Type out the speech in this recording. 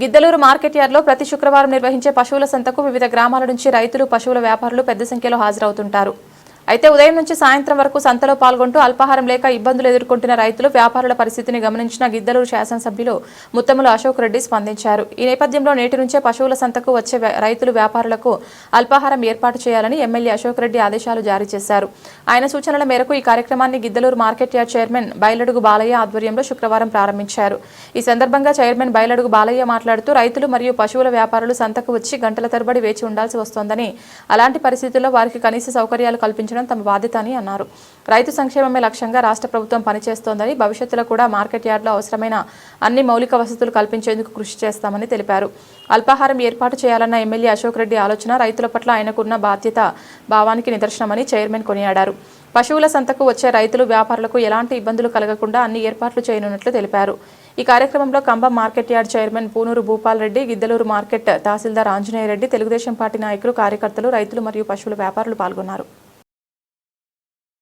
Giddalur market యార్డ్లో ప్రతి శుక్రవారం నిర్వహించే పశువుల సంతకు వివిధ గ్రామాల నుంచి రైతులు పశువుల వ్యాపారులు పెద్ద సంఖ్యలో హాజరవుతుంటారు. అయితే ఉదయం నుంచి సాయంత్రం వరకు సంతలో పాల్గొంటూ అల్పాహారం లేక ఇబ్బందులు ఎదుర్కొంటున్న రైతులు వ్యాపారుల పరిస్థితిని గమనించిన గిద్దలూరు శాసనసభ్యులు ముత్తముల అశోక్ రెడ్డి స్పందించారు. ఈ నేపథ్యంలో నేటి నుంచే పశువుల సంతకు వచ్చే రైతులు వ్యాపారులకు అల్పాహారం ఏర్పాటు చేయాలని ఎమ్మెల్యే అశోక్ రెడ్డి ఆదేశాలు జారీ చేశారు. ఆయన సూచనల మేరకు ఈ కార్యక్రమాన్ని గిద్దలూరు మార్కెట్ యార్డ్ చైర్మన్ బయలడుగు బాలయ్య ఆధ్వర్యంలో శుక్రవారం ప్రారంభించారు. ఈ సందర్భంగా చైర్మన్ బయలడుగు బాలయ్య మాట్లాడుతూ రైతులు మరియు పశువుల వ్యాపారులు సంతకు వచ్చి గంటల తరబడి వేచి ఉండాల్సి వస్తోందని అలాంటి పరిస్థితుల్లో వారికి కనీస సౌకర్యాలు కల్పించడం తమ బాధ్యత అని అన్నారు. రైతు సంక్షేమమే లక్ష్యంగా రాష్ట్ర ప్రభుత్వం పనిచేస్తోందని భవిష్యత్తులో కూడా మార్కెట్ యార్డులో అవసరమైన అన్ని మౌలిక వసతులు కల్పించేందుకు కృషి చేస్తామని తెలిపారు. అల్పాహారం ఏర్పాటు చేయాలన్న ఎమ్మెల్యే అశోక్ రెడ్డి ఆలోచన రైతుల పట్ల ఆయనకున్న బాధ్యత భావానికి నిదర్శనమని చైర్మన్ కొనియాడారు. పశువుల సంతకు వచ్చే రైతులు వ్యాపారులకు ఎలాంటి ఇబ్బందులు కలగకుండా అన్ని ఏర్పాట్లు చేయనున్నట్లు తెలిపారు. ఈ కార్యక్రమంలో Cumbum market yard chairman Poonuru Bhupal Reddy Giddaluru market tahsildar Anjaneya Reddy Telugu Desam party నాయకులు కార్యకర్తలు రైతులు మరియు పశువుల వ్యాపారులు పాల్గొన్నారు.